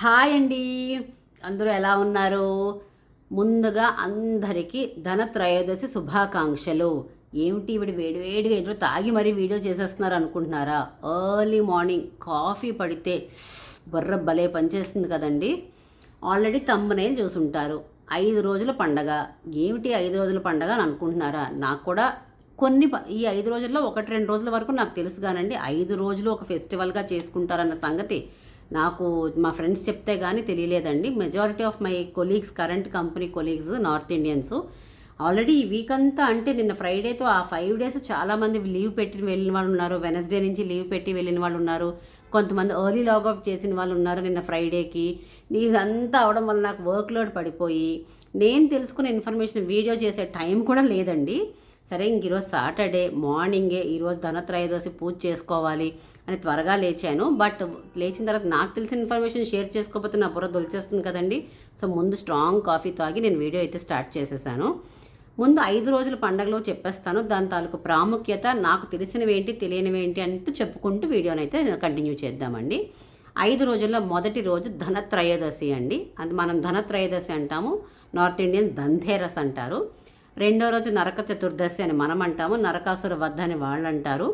Hi అండి. అందరూ ఎలా ఉన్నారు? ముందుగా అందరికీ ధనత్రయోదశి శుభాకాంక్షలు. ఏమిటి ఇవి వేడి వేడిగా ఇంట్లో తాగి మరీ వీడియో చేసేస్తున్నారు అనుకుంటున్నారా? ఎర్లీ మార్నింగ్ కాఫీ పడితే బుర్ర భలే పనిచేస్తుంది కదండి. ఆల్రెడీ తమ్మునే చూసుంటారు. ఐదు రోజుల పండగ. ఏమిటి ఐదు రోజుల పండగ అని అనుకుంటున్నారా? నాకు కూడా కొన్ని ప- ఈ ఐదు రోజుల్లో ఒకటి రెండు రోజుల వరకు నాకు తెలుసు కానండి. ఐదు రోజులు ఒక ఫెస్టివల్గా చేసుకుంటారన్న సంగతి నాకు మా ఫ్రెండ్స్ చెప్తే కానీ తెలియలేదండి. Majority of my colleagues current company colleagues North Indians already ఈ వీక్ అంతా అంటే నిన్న ఫ్రైడేతో ఆ ఫైవ్ డేస్ చాలామంది లీవ్ పెట్టి వెళ్ళిన వాళ్ళు ఉన్నారు. వెనస్డే నుంచి లీవ్ పెట్టి వెళ్ళిన వాళ్ళు ఉన్నారు. కొంతమంది ఎర్లీ లాగౌట్ చేసిన వాళ్ళు ఉన్నారు నిన్న ఫ్రైడేకి ఇదంతా అవడం వల్ల నాకు వర్క్ లోడ్ పడిపోయి నేను తెలుసుకున్న ఇన్ఫర్మేషన్ వీడియో చేసే టైం కూడా లేదండి. సరే ఇంక ఈరోజు సాటర్డే మార్నింగే ఈరోజు ధనత్రయోదశి పూజ చేసుకోవాలి. అని త్వరగా లేచాను. బట్ లేచిన తర్వాత నాకు తెలిసిన ఇన్ఫర్మేషన్ షేర్ చేసుకోకపోతే నా బుర్ర దొలిచేస్తుంది కదండి. సో ముందు స్ట్రాంగ్ కాఫీ తాగి నేను వీడియో అయితే స్టార్ట్ చేసేసాను. ముందు ఐదు రోజుల పండగలో చెప్పేస్తాను. దాని తాలూకు ప్రాముఖ్యత నాకు తెలిసినవేంటి తెలియనివేంటి అంటూ చెప్పుకుంటూ వీడియోని అయితే కంటిన్యూ చేద్దామండి. ఐదు రోజుల్లో మొదటి రోజు ధనత్రయోదశి అండి. అది మనం ధనత్రయోదశి అంటాము. నార్త్ ఇండియన్ దంధేరస్ అంటారు. రెండో రోజు నరక చతుర్దశి అని మనం అంటాము నరకాసుర వద్ద అని వాళ్ళు అంటారు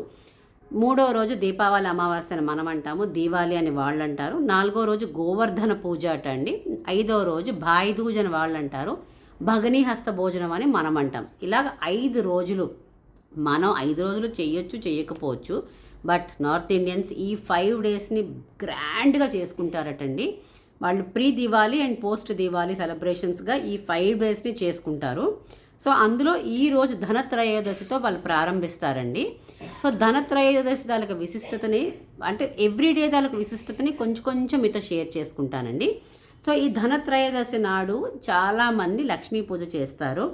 మూడో రోజు దీపావళి అమావాస్యను మనం అంటాము దీవాలి అని వాళ్ళు అంటారు నాలుగో రోజు గోవర్ధన పూజ అట అండి. ఐదో రోజు భాయిదూజ్ అని వాళ్ళు అంటారు భగనీహస్త భోజనం అని మనం అంటాం ఇలాగ ఐదు రోజులు మనం ఐదు రోజులు చేయొచ్చు చేయకపోవచ్చు బట్ నార్త్ ఇండియన్స్ ఈ ఫైవ్ డేస్ని గ్రాండ్గా చేసుకుంటారటండి. వాళ్ళు pre Diwali and post Diwali సెలబ్రేషన్స్గా ఈ ఫైవ్ డేస్ని చేసుకుంటారు. సో అందులో ఈ రోజు ధనత్రయోదశితో వాళ్ళు ప్రారంభిస్తారండి. సో ధనత్రయోదశి దానికి విశిష్టతని అంటే ఎవ్రీడే దానికి విశిష్టతని కొంచెం కొంచెం మీతో షేర్ చేసుకుంటానండి. సో ఈ ధనత్రయోదశి నాడు చాలామంది లక్ష్మీ పూజ చేస్తారు.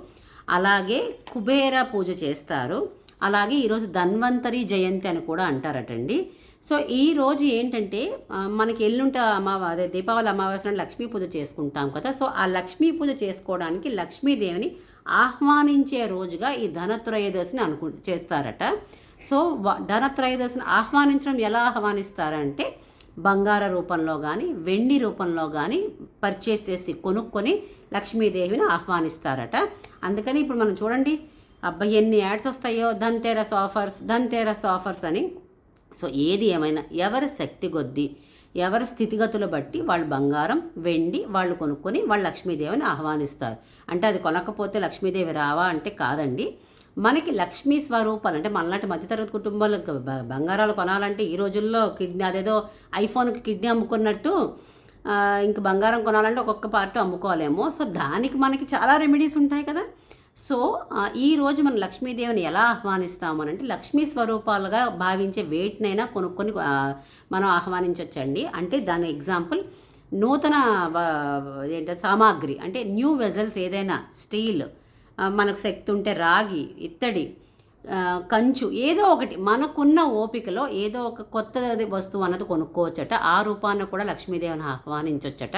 అలాగే కుబేర పూజ చేస్తారు. అలాగే ఈరోజు ధన్వంతరి జయంతి అని కూడా అంటారటండి. సో ఈ రోజు ఏంటంటే మనకి ఎల్లుంట అమావా అదే దీపావళి అమావాస్య లక్ష్మీ పూజ చేసుకుంటాం కదా. సో ఆ లక్ష్మీ పూజ చేసుకోవడానికి లక్ష్మీదేవిని ఆహ్వానించే రోజుగా ఈ ధనత్రయోదశిని అనుకు చేస్తారట. సో ధనత్రయోదశిని ఆహ్వానించడం ఎలా ఆహ్వానిస్తారంటే బంగార రూపంలో కానీ వెండి రూపంలో కానీ పర్చేస్ చేసి కొనుక్కొని లక్ష్మీదేవిని ఆహ్వానిస్తారట. అందుకని ఇప్పుడు మనం చూడండి అబ్బాయి ఎన్ని యాడ్స్ వస్తాయో ధన్తేరస్ ఆఫర్స్ ధన్తేరస్ ఆఫర్స్ అని. సో ఏది ఏమైనా ఎవరి శక్తి కొద్దీ ఎవరి స్థితిగతులు బట్టి వాళ్ళు బంగారం వెండి వాళ్ళు కొనుక్కొని వాళ్ళు లక్ష్మీదేవిని ఆహ్వానిస్తారు. అంటే అది కొనకపోతే లక్ష్మీదేవి రావా అంటే కాదండి. మనకి లక్ష్మీ స్వరూపాలు అంటే మనలాంటి మధ్యతరగతి కుటుంబాలకు బంగారాలు కొనాలంటే ఈ రోజుల్లో కిడ్నీ అదేదో ఐఫోన్కి కిడ్నీ అమ్ముకున్నట్టు ఇంక బంగారం కొనాలంటే ఒక్కొక్క పార్ట్ అమ్ముకోలేము. సో దానికి మనకి చాలా రెమెడీస్ ఉంటాయి కదా. సో ఈరోజు మనం లక్ష్మీదేవిని ఎలా ఆహ్వానిస్తామనంటే లక్ష్మీ స్వరూపాలుగా భావించే వేటినైనా కొనుక్కొని మనం ఆహ్వానించవచ్చండి అంటే దాని ఎగ్జాంపుల్ నూతన ఏంటంటే ఏంట సామాగ్రి అంటే న్యూ వెజల్స్ ఏదైనా స్టీల్ మనకు శక్తి ఉంటే రాగి ఇత్తడి కంచు ఏదో ఒకటి మనకున్న ఓపికలో ఏదో ఒక కొత్త వస్తువు అన్నది కొనుక్కోవచ్చట. ఆ రూపాన్ని కూడా లక్ష్మీదేవిని ఆహ్వానించవచ్చట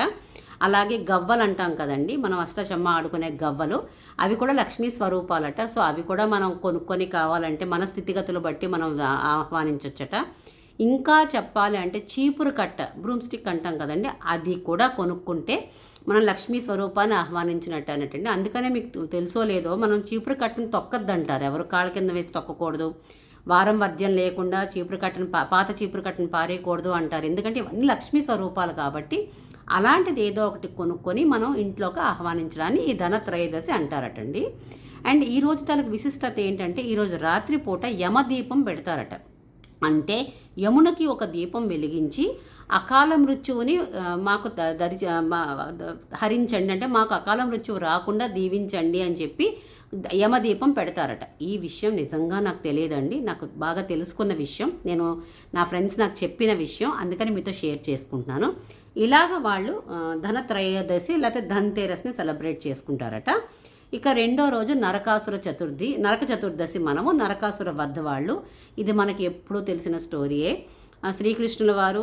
అలాగే గవ్వలు అంటాం కదండి మనం అష్టచమ్మ ఆడుకునే గవ్వలు అవి కూడా లక్ష్మీ స్వరూపాలట. సో అవి కూడా మనం కొనుక్కొని కావాలంటే మన స్థితిగతులు బట్టి మనం ఆహ్వానించవచ్చట ఇంకా చెప్పాలి అంటే చీపురు కట్ట బ్రూమ్ స్టిక్ అంటాం కదండి అది కూడా కొనుక్కుంటే మనం లక్ష్మీ స్వరూపాన్ని ఆహ్వానించినట్టు అన్నట్టండి. అందుకనే మీకు తెలుసో లేదో మనం చీపురు కట్టను తొక్కద్దంటారు. ఎవరు కాళ్ళ కింద వేసి తొక్కకూడదు. వారం వర్జ్యం లేకుండా చీపురు కట్టను పాత చీపురు కట్టను పారేయకూడదు అంటారు. ఎందుకంటే ఇవన్నీ లక్ష్మీ స్వరూపాలు కాబట్టి అలాంటిది ఏదో ఒకటి కొనుక్కొని మనం ఇంట్లోకి ఆహ్వానించడాన్ని ఈ ధనత్రయోదశి అంటారటండి. అండ్ ఈ రోజు తనకు విశిష్టత ఏంటంటే ఈరోజు రాత్రిపూట యమదీపం పెడతారట. అంటే యమునకి ఒక దీపం వెలిగించి అకాల మృత్యువుని మాకు ద- దరి మా హరించండి అంటే మాకు అకాల మృత్యువు రాకుండా దీవించండి అని చెప్పి యమదీపం పెడతారట. ఈ విషయం నిజంగా నాకు తెలియదండి. నాకు బాగా తెలుసుకున్న విషయం. నేను నా ఫ్రెండ్స్ నాకు చెప్పిన విషయం. అందుకని మీతో షేర్ చేసుకుంటున్నాను. ఇలాగ వాళ్ళు ధనత్రయోదశి లేకపోతే ధన్తేరస్ని సెలబ్రేట్ చేసుకుంటారట. ఇక రెండో రోజు నరకాసుర చతుర్థి నరక చతుర్దశి మనము నరకాసుర వద్ద వాళ్ళు. ఇది మనకి ఎప్పుడూ తెలిసిన స్టోరీయే. శ్రీకృష్ణుల వారు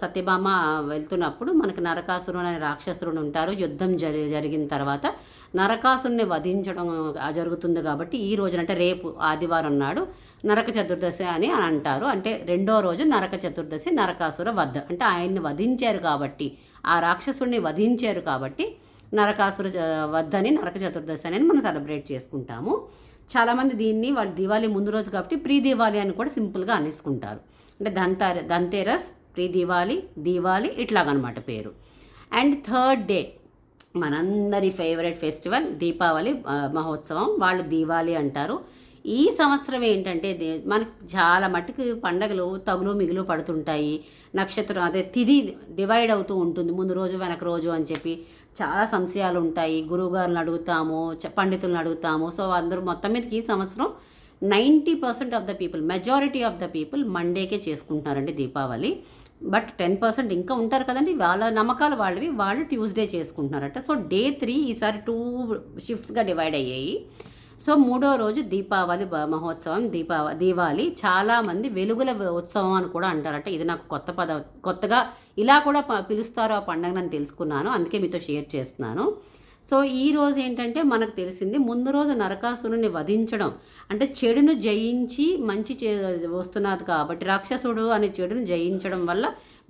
సత్యభామ వెళ్తున్నప్పుడు మనకు నరకాసురుడు అనే రాక్షసుడు ఉంటారు. యుద్ధం జరి జరిగిన తర్వాత నరకాసురుని వధించడం జరుగుతుంది కాబట్టి ఈ రోజున అంటే రేపు ఆదివారం నాడు నరక చతుర్దశి అని అని అంటారు. అంటే రెండో రోజు నరక చతుర్దశి నరకాసుర వధ. అంటే ఆయన్ని వధించారు కాబట్టి ఆ రాక్షసుడిని వధించారు కాబట్టి నరకాసుర వద్దని నరక చతుర్దశి అని మనం సెలబ్రేట్ చేసుకుంటాము. చాలామంది దీన్ని వాళ్ళు దివాళీ ముందు రోజు కాబట్టి ప్రీ దివాళీ అని కూడా సింపుల్గా అనేసుకుంటారు. అంటే ధంతార ధంతేరస్ ప్రీ దివాళీ దీవాలి ఇట్లాగనమాట పేరు. అండ్ థర్డ్ డే మనందరి ఫేవరెట్ ఫెస్టివల్ దీపావళి మహోత్సవం వాళ్ళు దీవాలి అంటారు. ఈ సంవత్సరం ఏంటంటే మనకు చాలా మట్టుకు పండగలు తగులు మిగులు పడుతుంటాయి. నక్షత్రం అదే తిది డివైడ్ అవుతూ ఉంటుంది. ముందు రోజు వెనక రోజు అని చెప్పి చాలా సంశయాలు ఉంటాయి. గురువుగారిని అడుగుతాము చ- పండితులను అడుగుతాము. సో అందరూ మొత్తం మీదకి ఈ సంవత్సరం ninety percent of the people majority of the people మండేకే చేసుకుంటున్నారండి దీపావళి. బట్ టెన్ పర్సెంట్ ఇంకా ఉంటారు కదండి వాళ్ళ నమ్మకాలు వాళ్ళవి వాళ్ళు ట్యూస్డే చేసుకుంటున్నారట. సో డే త్రీ ఈసారి టూ షిఫ్ట్స్గా డివైడ్ అయ్యాయి. సో మూడో రోజు దీపావళి మహోత్సవం దీపావ దీవాలి చాలామంది వెలుగుల ఉత్సవం అని కూడా అంటారట. ఇది నాకు కొత్త పద కొత్తగా ఇలా కూడా ప- పిలుస్తారు ఆ పండుగ నేను తెలుసుకున్నాను. అందుకే మీతో షేర్ చేస్తున్నాను. సో ఈ రోజు ఏంటంటే మనకు తెలిసింది ముందు రోజు నరకాసురుని వధించడం. అంటే చెడును జయించి మంచి చే వస్తున్నది కాబట్టి రాక్షసుడు అనే చెడును జయించడం వల్ల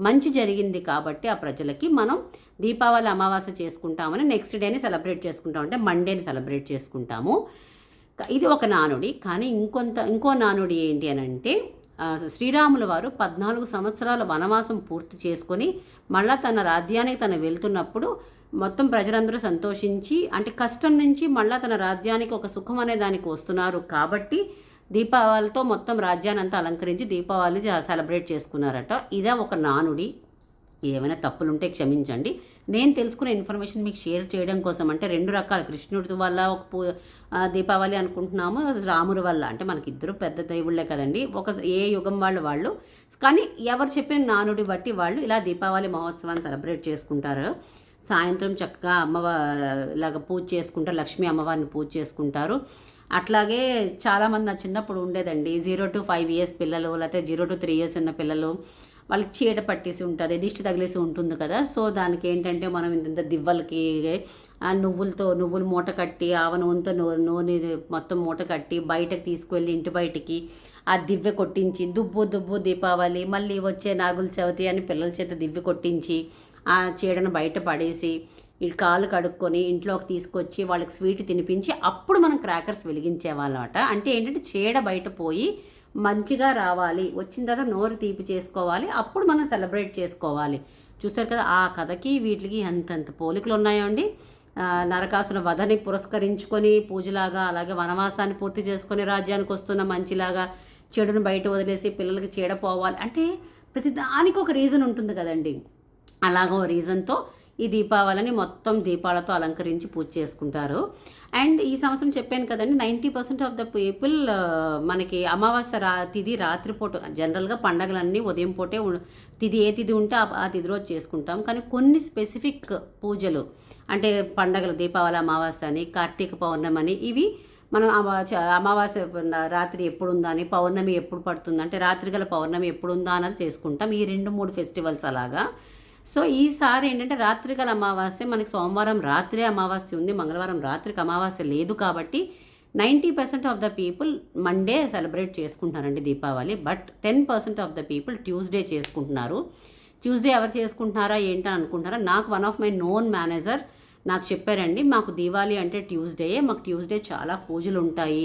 మంచి జరిగింది కాబట్టి ఆ ప్రజలకి మనం దీపావళి అమావాస్య చేసుకుంటామని నెక్స్ట్ డేని సెలబ్రేట్ చేసుకుంటాం. అంటే మండేని సెలబ్రేట్ చేసుకుంటాము. ఇది ఒక నానుడి. కానీ ఇంకొంత ఇంకో నానుడి ఏంటి అని అంటే శ్రీరాముల వారు పద్నాలుగు సంవత్సరాల వనవాసం పూర్తి చేసుకొని మళ్ళా తన రాజ్యానికి తను వెళ్తున్నప్పుడు మొత్తం ప్రజలందరూ సంతోషించి అంటే కష్టం నుంచి మళ్ళీ తన రాజ్యానికి ఒక సుఖం అనే దానికి వస్తున్నారు కాబట్టి దీపావళితో మొత్తం రాజ్యాన్ని అంతా అలంకరించి దీపావళి సెలబ్రేట్ చేసుకున్నారట. ఇదే ఒక నానుడి. ఏమైనా తప్పులుంటే క్షమించండి. నేను తెలుసుకున్న ఇన్ఫర్మేషన్ మీకు షేర్ చేయడం కోసం అంటే రెండు రకాల. కృష్ణుడి వల్ల ఒక పూ దీపావళి అనుకుంటున్నాము. రాముడి వల్ల. అంటే మనకి ఇద్దరు పెద్ద దేవుళ్ళే కదండి. ఒక ఏ యుగం వాళ్ళు వాళ్ళు. కానీ ఎవరు చెప్పిన నానుడి బట్టి వాళ్ళు ఇలా దీపావళి మహోత్సవాన్ని సెలబ్రేట్ చేసుకుంటారు. సాయంత్రం చక్కగా అమ్మవారి లాగా పూజ చేసుకుంటారు. లక్ష్మీ అమ్మవారిని పూజ చేసుకుంటారు. అట్లాగే చాలామంది నా చిన్నప్పుడు ఉండేదండి. జీరో టు ఫైవ్ ఇయర్స్ పిల్లలు లేకపోతే జీరో టు త్రీ ఇయర్స్ ఉన్న పిల్లలు వాళ్ళకి చీడ పట్టేసి ఉంటుంది దిష్టి తగిలేసి ఉంటుంది కదా. సో దానికి ఏంటంటే మనం ఇంత దివ్వలకి ఆ నువ్వులతో నువ్వులు మూట కట్టి ఆవ నూనెతో నూనె మొత్తం మూట కట్టి బయటకు తీసుకువెళ్ళి ఇంటి బయటికి ఆ దివ్వె కొట్టించి దుబ్బు దుబ్బు దీపావళి మళ్ళీ వచ్చే నాగుల చవితి అని పిల్లల చేత దివ్వె కొట్టించి ఆ చీడను బయట పడేసి ఈ కాలు కడుక్కొని ఇంట్లోకి తీసుకొచ్చి వాళ్ళకి స్వీట్ తినిపించి అప్పుడు మనం క్రాకర్స్ వెలిగించేవాళ్ళమాట. అంటే ఏంటంటే చీడ బయట పోయి మంచిగా రావాలి వచ్చిన తర్వాత నోరు తీపి చేసుకోవాలి అప్పుడు మనం సెలబ్రేట్ చేసుకోవాలి. చూసారు కదా ఆ కథకి వీటికి ఎంతెంత పోలికలు ఉన్నాయో అండి. నరకాసుర వధని పురస్కరించుకొని పూజలాగా అలాగే వనవాసాన్ని పూర్తి చేసుకొని రాజ్యానికి వస్తున్న మంచిలాగా చెడును బయట వదిలేసి పిల్లలకి చీడ పోవాలి. అంటే ప్రతి దానికి ఒక రీజన్ ఉంటుంది కదండి. అలాగో రీజన్తో ఈ దీపావళిని మొత్తం దీపాలతో అలంకరించి పూజ చేసుకుంటారు. అండ్ ఈ సంవత్సరం చెప్పాను కదండి ninety percent of the people మనకి అమావాస్య రా తిథి రాత్రిపూట జనరల్గా పండగలన్నీ ఉదయం పూటే తిది ఏ తిథి ఉంటే ఆ- తిది తిథి రోజు చేసుకుంటాం. కానీ కొన్ని స్పెసిఫిక్ పూజలు అంటే పండగలు దీపావళి అమావాస్య అని కార్తీక పౌర్ణమి అని ఇవి మనం అమావాస్య రాత్రి ఎప్పుడు ఉందా అని పౌర్ణమి ఎప్పుడు పడుతుంది అంటే రాత్రి గల పౌర్ణమి ఎప్పుడు ఉందా అన్నది చేసుకుంటాం. ఈ రెండు మూడు ఫెస్టివల్స్ అలాగా. సో ఈసారి ఏంటంటే రాత్రిగల అమావాస్య మనకి సోమవారం రాత్రే అమావాస్య ఉంది మంగళవారం రాత్రికి అమావాస్య లేదు కాబట్టి ninety percent of the people Monday celebrate చేసుకుంటున్నారండి Deepavali. But ten percent of the people Tuesday చేసుకుంటున్నారు. ట్యూస్డే ఎవరు చేసుకుంటున్నారా ఏంటని అనుకుంటారా నాకు one of my known manager నాకు చెప్పారండి మాకు దీవాళి అంటే ట్యూస్డే మాకు ట్యూస్డే చాలా పూజలు ఉంటాయి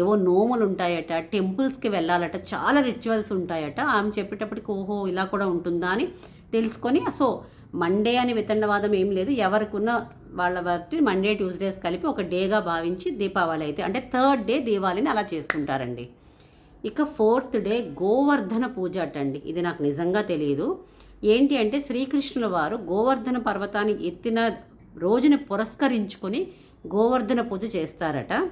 ఏవో నోములు ఉంటాయట టెంపుల్స్కి వెళ్ళాలట చాలా రిచువల్స్ ఉంటాయట. ఆమె చెప్పేటప్పటికి ఓహో ఇలా కూడా ఉంటుందా అని తెలుసుకొని సో మండే అని వితండవాదం ఏం లేదు. ఎవరికి ఉన్న వాళ్ళ బట్టి మండే ట్యూస్డేస్ కలిపి ఒక డేగా భావించి దీపావళి అయితే అంటే థర్డ్ డే దీవాళిని అలా చేసుకుంటారండి. ఇక ఫోర్త్ డే గోవర్ధన పూజ అటండి. ఇది నాకు నిజంగా తెలియదు ఏంటి అంటే శ్రీకృష్ణుల వారు గోవర్ధన పర్వతానికి ఎత్తిన రోజుని పురస్కరించుకొని గోవర్ధన పూజ చేస్తారట.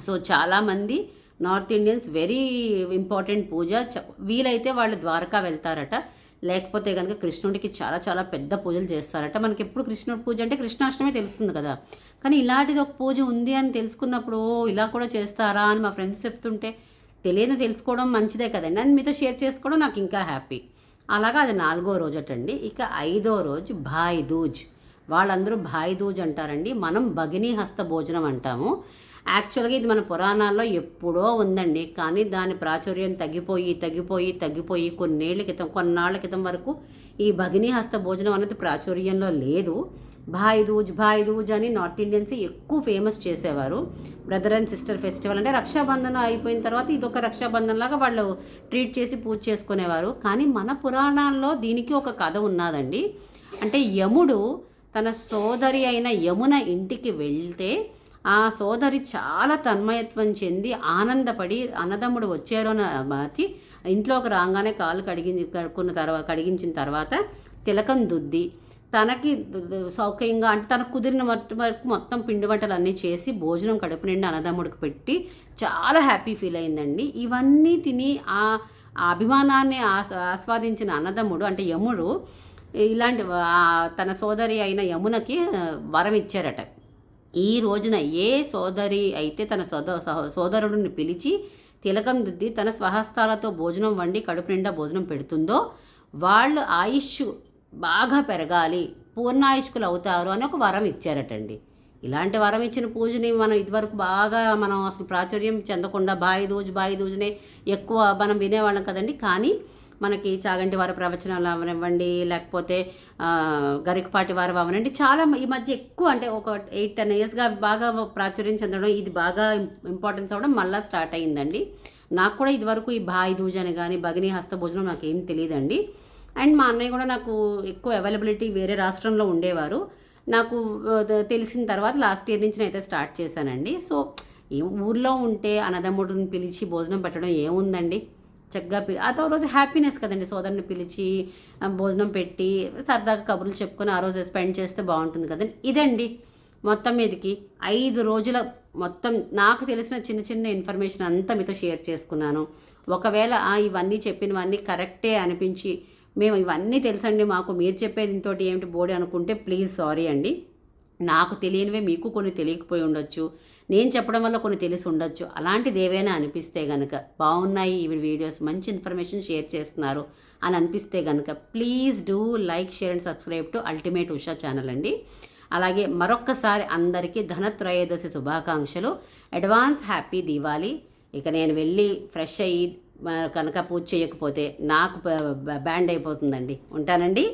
సో చాలామంది North Indians very important puja. చ- వీలైతే వాళ్ళు ద్వారకా వెళ్తారట. లేకపోతే కనుక కృష్ణుడికి చాలా చాలా పెద్ద పూజలు చేస్తారట. మనకి ఎప్పుడు కృష్ణుడి పూజ అంటే కృష్ణాష్టమి తెలుస్తుంది కదా. కానీ ఇలాంటిది ఒక పూజ ఉంది అని తెలుసుకున్నప్పుడు ఇలా కూడా చేస్తారా? అని మా ఫ్రెండ్స్ చెప్తుంటే తెలియని తెలుసుకోవడం మంచిదే కదండి. అని మీతో షేర్ చేసుకోవడం నాకు ఇంకా హ్యాపీ. అలాగా అది నాలుగో రోజటండి. ఇక ఐదో రోజు భాయ్ దూజ్. వాళ్ళందరూ భాయ్ దూజ్ అంటారండి. మనం భగినీ హస్త భోజనం అంటాము. యాక్చువల్గా ఇది మన పురాణాల్లో ఎప్పుడో ఉందండి. కానీ దాని ప్రాచుర్యం తగ్గిపోయి తగ్గిపోయి తగ్గిపోయి కొన్నేళ్ళ క్రితం కొన్నాళ్ళ క్రితం వరకు ఈ భగిని హస్త భోజనం అనేది ప్రాచుర్యంలో లేదు. భాయ్ దూజ్ భాయ్ దూజ్ అని నార్త్ ఇండియన్స్ ఎక్కువ ఫేమస్ చేసేవారు. బ్రదర్ అండ్ సిస్టర్ ఫెస్టివల్ అంటే రక్షాబంధన అయిపోయిన తర్వాత ఇదొక రక్షాబంధన్ లాగా వాళ్ళు ట్రీట్ చేసి పూజ చేసుకునేవారు. కానీ మన పురాణాల్లో దీనికి ఒక కథ ఉన్నదండి. అంటే యముడు తన సోదరి అయిన యమున ఇంటికి వెళ్తే ఆ సోదరి చాలా తన్మయత్వం చెంది ఆనందపడి అన్నదమ్ముడు వచ్చారు అని మార్చి ఇంట్లోకి రాగానే కాలు కడిగి కడుక్కున్న తర్వాత కడిగించిన తర్వాత తిలకం దుద్ది. తనకి సౌకర్యంగా అంటే తనకు కుదిరిన వరకు మొత్తం పిండి వంటలు అన్నీ చేసి భోజనం కడుపు నిండి అన్నదమ్ముడికి పెట్టి చాలా హ్యాపీ ఫీల్ అయిందండి. ఇవన్నీ తిని ఆ అభిమానాన్ని ఆస్ ఆస్వాదించిన అన్నదమ్ముడు అంటే యముడు ఇలాంటి తన సోదరి అయిన యమునకి వరం ఇచ్చారట. ఈ రోజున ఏ సోదరి అయితే తన సోద సోదరుడిని పిలిచి తిలకం దిద్ది తన స్వహస్తాలతో భోజనం వండి కడుపు నిండా భోజనం పెడుతుందో వాళ్ళు ఆయుష్ బాగా పెరగాలి పూర్ణాయుష్కులు అవుతారు అని ఒక వరం ఇచ్చారటండి. ఇలాంటి వరం ఇచ్చిన పూజని మనం ఇదివరకు బాగా మనం అసలు ప్రాచుర్యం చెందకుండా బాయి దూజు బాయి దూజునే ఎక్కువ మనం వినేవాళ్ళం కదండి. కానీ మనకి చాగంటి వారి ప్రవచనాలు అవనివ్వండి లేకపోతే గరికపాటి వారు అవనండి. చాలా ఈ మధ్య ఎక్కువ అంటే ఒక ఎయిట్ టెన్ ఇయర్స్గా బాగా ప్రాచుర్యం చెందడం ఇది బాగా ఇంపార్టెన్స్ అవ్వడం మళ్ళీ స్టార్ట్ అయ్యిందండి. నాకు కూడా ఇదివరకు ఈ బాయి దూజని కానీ భగిని హస్త భోజనం నాకు ఏం తెలియదండి. అండ్ మా అన్నయ్య కూడా నాకు ఎక్కువ అవైలబిలిటీ వేరే రాష్ట్రంలో ఉండేవారు. నాకు తెలిసిన తర్వాత లాస్ట్ ఇయర్ నుంచి అయితే స్టార్ట్ చేశానండి. సో ఈ ఊర్లో ఉంటే అన్నదమ్ముడిని పిలిచి భోజనం పెట్టడం ఏముందండి? చక్కగా పి అదో రోజు హ్యాపీనెస్ కదండి సోదరుని పిలిచి భోజనం పెట్టి సరదాగా కబుర్లు చెప్పుకొని ఆ రోజు స్పెండ్ చేస్తే బాగుంటుంది కదండి. ఇదండి మొత్తం మీదకి ఐదు రోజుల మొత్తం నాకు తెలిసిన చిన్న చిన్న ఇన్ఫర్మేషన్ అంతా మీతో షేర్ చేసుకున్నాను. ఒకవేళ ఇవన్నీ చెప్పినవన్నీ కరెక్టే అనిపించి మేము ఇవన్నీ తెలుసండి మాకు మీరు చెప్పేది ఇంతోటి ఏమిటి బోడి అనుకుంటే ప్లీజ్ సారీ అండి. నాకు తెలియనివే మీకు కొన్ని తెలియకపోయి ఉండొచ్చు. నేను చెప్పడం వల్ల కొన్ని తెలిసి ఉండొచ్చు. అలాంటిది ఏవైనా అనిపిస్తే కనుక బాగున్నాయి ఈ వీడియోస్ మంచి ఇన్ఫర్మేషన్ షేర్ చేస్తున్నారు అని అనిపిస్తే కనుక please do like share and subscribe to ultimate Usha channel అండి. అలాగే మరొక్కసారి అందరికీ ధనత్రయోదశి శుభాకాంక్షలు. అడ్వాన్స్ హ్యాపీ దీవాలి ఇక నేను వెళ్ళి ఫ్రెష్ అయ్యి కనుక పూజ చేయకపోతే నాకు బ్యాండ్ అయిపోతుందండి. ఉంటానండి?